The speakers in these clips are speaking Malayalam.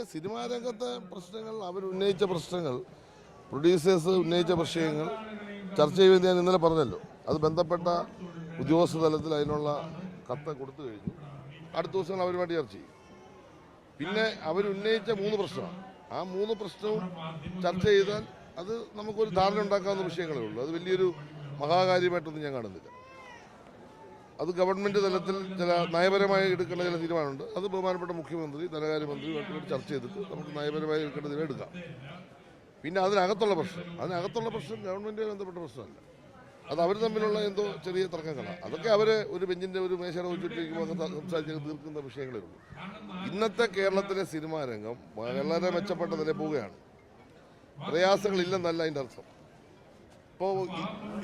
ഇല്ല സിനിമാ രംഗത്തെ പ്രശ്നങ്ങൾ അവർ ഉന്നയിച്ച പ്രശ്നങ്ങൾ പ്രൊഡ്യൂസേഴ്സ് ഉന്നയിച്ച വിഷയങ്ങൾ ചർച്ച ചെയ്യുമെന്ന് ഞാൻ ഇന്നലെ പറഞ്ഞല്ലോ. അത് ബന്ധപ്പെട്ട ഉദ്യോഗസ്ഥ തലത്തിൽ അതിനുള്ള കത്ത് കൊടുത്തു കഴിഞ്ഞു. അടുത്ത ദിവസങ്ങൾ അവരുമായിട്ട് ചർച്ച ചെയ്യും. പിന്നെ അവർ ഉന്നയിച്ച മൂന്ന് പ്രശ്നമാണ്. ആ മൂന്ന് പ്രശ്നവും ചർച്ച ചെയ്താൽ അത് നമുക്കൊരു ധാരണ ഉണ്ടാക്കാവുന്ന വിഷയങ്ങളേ ഉള്ളൂ. അത് വലിയൊരു മഹാകാര്യമായിട്ടൊന്നും ഞാൻ കാണുന്നില്ല. അത് ഗവൺമെന്റ് തലത്തിൽ ചില നയപരമായി എടുക്കേണ്ട ചില തീരുമാനമുണ്ട്. അത് ബഹുമാനപ്പെട്ട മുഖ്യമന്ത്രി ധനകാര്യമന്ത്രി ചർച്ച ചെയ്തിട്ട് നമുക്ക് നയപരമായി എടുക്കേണ്ട തീരുമാനം എടുക്കാം. പിന്നെ അതിനകത്തുള്ള പ്രശ്നം. അതിനകത്തുള്ള പ്രശ്നം ഗവൺമെന്റുമായി ബന്ധപ്പെട്ട പ്രശ്നമല്ല. അത് അവർ തമ്മിലുള്ള എന്തോ ചെറിയ തർക്കങ്ങളാണ് അതൊക്കെ അവർ ഒരു ബെഞ്ചിന്റെ ഒരു മേശയുടെ ചുറ്റിരിക്കുമ്പോൾ സംസാരിച്ച് തീർക്കുന്ന വിഷയങ്ങളേ ഉള്ളൂ. ഇന്നത്തെ കേരളത്തിലെ സിനിമാരംഗം വളരെ മെച്ചപ്പെട്ട നില പോവുകയാണ്. പ്രയാസങ്ങളില്ലെന്നല്ല അതിന്റെ അർത്ഥം. ഇപ്പോൾ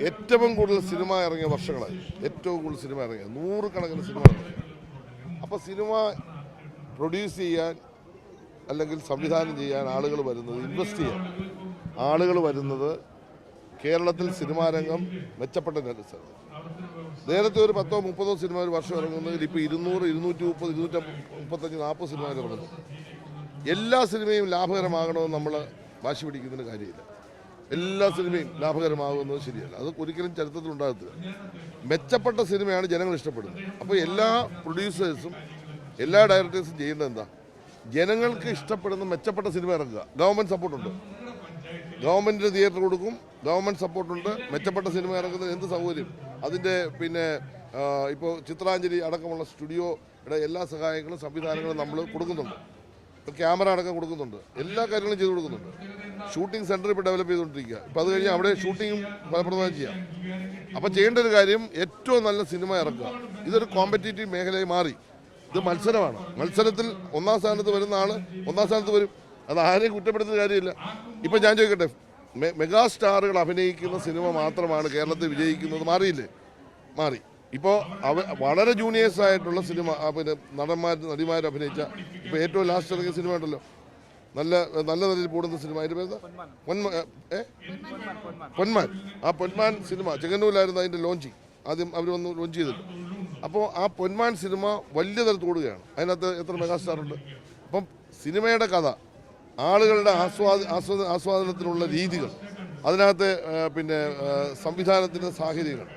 ഏറ്റവും കൂടുതൽ സിനിമ ഇറങ്ങിയ വർഷങ്ങളായി. ഏറ്റവും കൂടുതൽ സിനിമ ഇറങ്ങിയ നൂറുകണക്കിന് സിനിമ ഇറങ്ങി അപ്പോൾ സിനിമ പ്രൊഡ്യൂസ് ചെയ്യാൻ അല്ലെങ്കിൽ സംവിധാനം ചെയ്യാൻ ആളുകൾ വരുന്നത് ഇൻവെസ്റ്റ് ചെയ്യാൻ ആളുകൾ വരുന്നത് കേരളത്തിൽ സിനിമാ രംഗം മെച്ചപ്പെട്ട സ്ഥലത്ത് നേരത്തെ ഒരു പത്തോ മുപ്പതോ സിനിമ ഒരു വർഷം ഇറങ്ങുന്നതിൽ ഇപ്പോൾ ഇരുന്നൂറ് ഇരുന്നൂറ്റി മുപ്പത് ഇരുന്നൂറ്റി മുപ്പത്തഞ്ച് നാൽപ്പത് സിനിമ ഇറങ്ങുന്നു എല്ലാ സിനിമയും ലാഭകരമാകണമെന്ന് നമ്മൾ വാശി പിടിക്കുന്നതിന് കാര്യമില്ല. എല്ലാ സിനിമയും ലാഭകരമാകുന്നത് ശരിയല്ല. അത് ഒരിക്കലും ചരിത്രത്തിൽ ഉണ്ടാകത്തില്ല. മെച്ചപ്പെട്ട സിനിമയാണ് ജനങ്ങൾ ഇഷ്ടപ്പെടുന്നത്. അപ്പോൾ എല്ലാ പ്രൊഡ്യൂസേഴ്സും എല്ലാ ഡയറക്ടേഴ്സും ചെയ്യേണ്ടത് എന്താ? ജനങ്ങൾക്ക് ഇഷ്ടപ്പെടുന്ന മെച്ചപ്പെട്ട സിനിമ ഇറക്കുക. ഗവൺമെന്റ് സപ്പോർട്ടുണ്ട് ഗവൺമെന്റ് തിയേറ്റർ കൊടുക്കും. ഗവൺമെന്റ് സപ്പോർട്ടുണ്ട് മെച്ചപ്പെട്ട സിനിമ ഇറങ്ങുന്നതിന് എന്ത് സൗകര്യം? അതിന്റെ പിന്നെ ഇപ്പോൾ ചിത്രാഞ്ജലി അടക്കമുള്ള സ്റ്റുഡിയോയുടെ എല്ലാ സഹായങ്ങളും സംവിധാനങ്ങളും നമ്മൾ കൊടുക്കുന്നുണ്ട്. ക്യാമറ അടക്കം കൊടുക്കുന്നുണ്ട്. എല്ലാ കാര്യങ്ങളും ചെയ്തു കൊടുക്കുന്നുണ്ട്. ഷൂട്ടിംഗ് സെന്റർ ഇപ്പോൾ ഡെവലപ്പ് ചെയ്തുകൊണ്ടിരിക്കുക. ഇപ്പോൾ അത് കഴിഞ്ഞ് അവിടെ ഷൂട്ടിങ്ങും ഫലപ്രദമായി ചെയ്യാം. അപ്പോൾ ചെയ്യേണ്ട ഒരു കാര്യം ഏറ്റവും നല്ല സിനിമ ഇറക്കുക. ഇതൊരു കോമ്പറ്റീറ്റീവ് മേഖലയായി മാറി. ഇത് മത്സരമാണ്. മത്സരത്തിൽ ഒന്നാം സ്ഥാനത്ത് വരുന്ന ആൾ ഒന്നാം സ്ഥാനത്ത് വരും. അത് ആരെയും കുറ്റപ്പെടുത്തുന്ന കാര്യമില്ല. ഇപ്പം ഞാൻ ചോദിക്കട്ടെ മെഗാ സ്റ്റാറുകൾ അഭിനയിക്കുന്ന സിനിമ മാത്രമാണ് കേരളത്തിൽ വിജയിക്കുന്നത് മാറിയില്ലേ? മാറി. ഇപ്പോൾ അവ വളരെ ജൂനിയേഴ്സ് ആയിട്ടുള്ള സിനിമ പിന്നെ നടന്മാർ നടിമാർ അഭിനയിച്ച ഇപ്പോൾ ഏറ്റവും ലാസ്റ്റ് ഇറങ്ങിയ സിനിമ ഉണ്ടല്ലോ. നല്ല നല്ല നിലയിൽ കൂടുന്ന സിനിമ അതിന്റെ പേര് പൊന്മാൻ ഏ? പൊന്മാൻ. ആ പൊന്മാൻ സിനിമ ചെങ്ങന്നൂരിലായിരുന്നു അതിന്റെ ലോഞ്ചിങ് ആദ്യം അവർ വന്ന് ലോഞ്ച് ചെയ്തിട്ട്. അപ്പോൾ ആ പൊന്മാൻ സിനിമ വലിയ തരത്തിൽ ഓടുകയാണ് അതിനകത്ത് എത്ര മെഗാസ്റ്റാർ ഉണ്ട്? അപ്പം സിനിമയുടെ കഥ ആളുകളുടെ ആസ്വാദ ആസ്വാദ ആസ്വാദനത്തിനുള്ള രീതികൾ അതിനകത്ത് പിന്നെ സംവിധാനത്തിന്റെ സാഹചര്യങ്ങൾ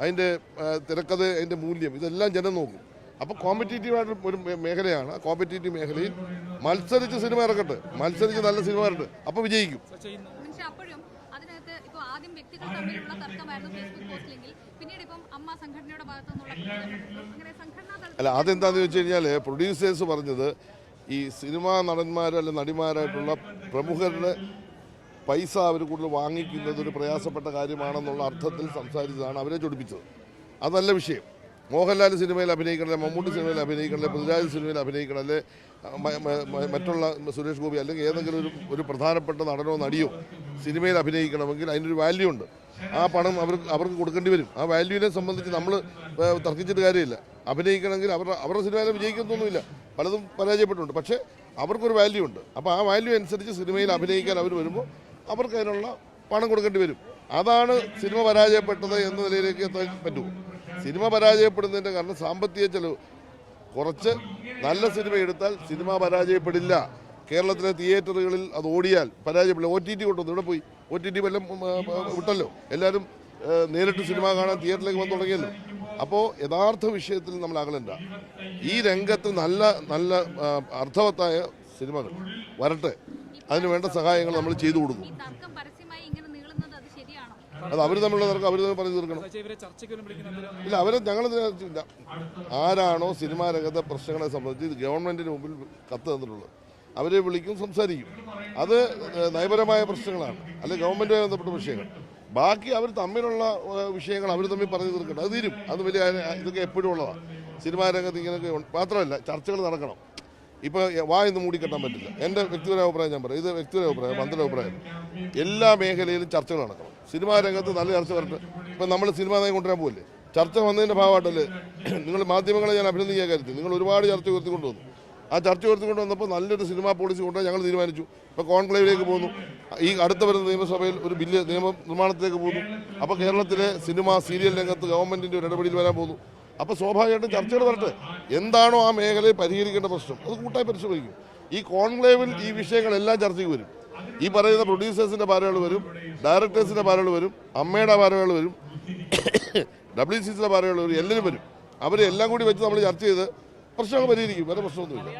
അതിന്റെ തിരക്കഥ അതിന്റെ മൂല്യം ഇതെല്ലാം ജനം നോക്കും. അപ്പോൾ കോമ്പറ്റേറ്റീവായിട്ട് ഒരു മേഖലയാണ്. കോമ്പറ്റേറ്റീവ് മേഖലയിൽ മത്സരിച്ച് സിനിമ ഇറക്കട്ടെ. മത്സരിച്ച് നല്ല സിനിമ ഇറക്കട്ടെ അപ്പോൾ വിജയിക്കും. ആദ്യം വ്യക്തികൾ തമ്മിലുള്ള തർക്കമായിരുന്നു ഫേസ്ബുക്ക് പോസ്റ്റിലെങ്കിൽ. പിന്നീട് ഇപ്പം അമ്മ സംഘടനയുടെ ഭാഗത്തു അങ്ങനെ സംഘടനാ അല്ല അതെന്താണെന്ന് വെച്ച് കഴിഞ്ഞാൽ പ്രൊഡ്യൂസേഴ്സ് പറഞ്ഞത് ഈ സിനിമാ നടന്മാർ അല്ല നടിമാരായിട്ടുള്ള പ്രമുഖരുടെ പൈസ അവർ കൂടുതൽ വാങ്ങിക്കുന്നത് ഒരു പ്രയാസപ്പെട്ട കാര്യമാണെന്നുള്ള അർത്ഥത്തിൽ സംസാരിച്ചതാണ് അവരെ ചൊടിപ്പിച്ചത്. അതല്ല വിഷയം. മോഹൻലാൽ സിനിമയിൽ അഭിനയിക്കണല്ലേ മമ്മൂട്ടി സിനിമയിൽ അഭിനയിക്കണല്ലേ പൃഥ്വിരാജ് സിനിമയിൽ അഭിനയിക്കണല്ലേ മറ്റുള്ള സുരേഷ് ഗോപി അല്ലെങ്കിൽ ഏതെങ്കിലും ഒരു ഒരു പ്രധാനപ്പെട്ട നടനോ നടിയോ സിനിമയിൽ അഭിനയിക്കണമെങ്കിൽ അതിനൊരു വാല്യൂ ഉണ്ട്. ആ പണം അവർക്ക് അവർക്ക് കൊടുക്കേണ്ടി വരും. ആ വാല്യൂവിനെ സംബന്ധിച്ച് നമ്മൾ തർക്കിച്ചിട്ട് കാര്യമില്ല. അഭിനയിക്കണമെങ്കിൽ അവരുടെ അവരുടെ സിനിമയിൽ വിജയിക്കുന്നൊന്നുമില്ല. പലതും പരാജയപ്പെട്ടിട്ടുണ്ട്. പക്ഷേ അവർക്കൊരു വാല്യൂ ഉണ്ട്. അപ്പോൾ ആ വാല്യൂ അനുസരിച്ച് സിനിമയിൽ അഭിനയിക്കാൻ അവർ വരുമ്പോൾ അവർക്ക് അതിനുള്ള പണം കൊടുക്കേണ്ടി വരും. അതാണ് സിനിമ പരാജയപ്പെട്ടത് എന്ന നിലയിലേക്ക് എത്താൻ സിനിമ പരാജയപ്പെടുന്നതിന്റെ കാരണം സാമ്പത്തിക ചെലവ്. കുറച്ച് നല്ല സിനിമ എടുത്താൽ സിനിമ പരാജയപ്പെടില്ല. കേരളത്തിലെ തിയേറ്ററുകളിൽ അത് ഓടിയാൽ പരാജയപ്പെടില്ല. ഒ ടി ടി കൊണ്ടുവന്നു. ഇവിടെ പോയി. ഒ ടി ടി ആ, വിട്ടല്ലോ. എല്ലാവരും നേരിട്ട് സിനിമ കാണാൻ തിയേറ്ററിലേക്ക് വന്ന് തുടങ്ങിയല്ലോ. അപ്പോൾ യഥാർത്ഥ വിഷയത്തിൽ നമ്മൾ അകലണ്ട. ഈ രംഗത്ത് നല്ല നല്ല അർത്ഥവത്തായ സിനിമകൾ വരട്ടെ. അതിന് വേണ്ട സഹായങ്ങൾ നമ്മൾ ചെയ്തു കൊടുക്കും. ഈ തർക്കം പരസ്യമായി ഇങ്ങനെ നീളുന്നത് അത് അവർ തമ്മിലുള്ള തർക്കം അവർ തമ്മിൽ പറഞ്ഞു തീർക്കണം. ഇല്ല. അവരെ ഞങ്ങൾ ആരാണോ സിനിമാ രംഗത്തെ പ്രശ്നങ്ങളെ സംബന്ധിച്ച് ഇത് ഗവൺമെന്റിന് മുമ്പിൽ കത്ത് തന്നിട്ടുള്ളത്. അവരെ വിളിക്കും സംസാരിക്കും. അത് നയപരമായ പ്രശ്നങ്ങളാണ്. അല്ലെങ്കിൽ ഗവൺമെന്റുമായി ബന്ധപ്പെട്ട വിഷയങ്ങൾ. ബാക്കി അവർ തമ്മിലുള്ള വിഷയങ്ങൾ അവർ തമ്മിൽ പറഞ്ഞു തീർക്കണം അത് തീരും. അത് വലിയ ഇതൊക്കെ എപ്പോഴും ഉള്ളതാണ് സിനിമാ രംഗത്ത് ഇങ്ങനെയൊക്കെ. മാത്രമല്ല ചർച്ചകൾ നടക്കണം. ഇപ്പോൾ വായൊന്നും മൂടിക്കെട്ടാൻ പറ്റില്ല. എന്റെ വ്യക്തിപര അഭിപ്രായം ഞാൻ പറയാം. ഇത് വ്യക്തിപര അഭിപ്രായം മന്ത്രിയുടെ അഭിപ്രായം. എല്ലാ മേഖലയിലും ചർച്ചകൾ നടക്കണം. സിനിമാ രംഗത്ത് നല്ല ചർച്ച വരട്ടെ. ഇപ്പം നമ്മൾ സിനിമ നയം കൊണ്ടുവരാൻ പോകില്ലേ ചർച്ച വന്നതിന്റെ ഭാഗമായിട്ടല്ലേ നിങ്ങൾ മാധ്യമങ്ങളെ ഞാൻ അഭിനന്ദിക്കാൻ കാര്യത്തിൽ നിങ്ങൾ ഒരുപാട് ചർച്ച ഉയർത്തിക്കൊണ്ട് വന്നു ആ ചർച്ച ഉയർത്തിക്കൊണ്ട് വന്നപ്പോൾ നല്ലൊരു സിനിമാ പോളിസി കൊണ്ടുവരാൻ ഞങ്ങൾ തീരുമാനിച്ചു. ഇപ്പോൾ കോൺക്ലേവിലേക്ക് പോകുന്നു. ഈ അടുത്ത വരുന്ന നിയമസഭയിൽ ഒരു ബില്ല് നിയമ നിർമ്മാണത്തിലേക്ക് പോകുന്നു. അപ്പോൾ കേരളത്തിലെ സിനിമ സീരിയൽ രംഗത്ത് ഗവൺമെന്റിന്റെ ഒരു ഇടപെടൽ വരാൻ പോകുന്നു. അപ്പോൾ സ്വാഭാവികമായിട്ടും ചർച്ചകൾ വരട്ടെ. എന്താണോ ആ മേഖലയിൽ പരിഹരിക്കേണ്ട പ്രശ്നം. അത് കൂട്ടായി പരിശോധിക്കും. ഈ കോൺക്ലേവിൽ ഈ വിഷയങ്ങളെല്ലാം ചർച്ചയ്ക്ക് വരും. ഈ പറയുന്ന പ്രൊഡ്യൂസേഴ്സിന്റെ ഭാരകൾ വരും ഡയറക്ടേഴ്സിന്റെ ഭാരകൾ വരും അമ്മയുടെ ഭാരകൾ വരും ഡബ്ല്യു സി സിയുടെ ഭാരകൾ വരും എല്ലാവരും വരും. അവരെല്ലാം കൂടി വെച്ച് നമ്മൾ ചർച്ച ചെയ്ത് പ്രശ്നങ്ങൾ പരിഹരിക്കും. വേറെ പ്രശ്നമൊന്നുമില്ല.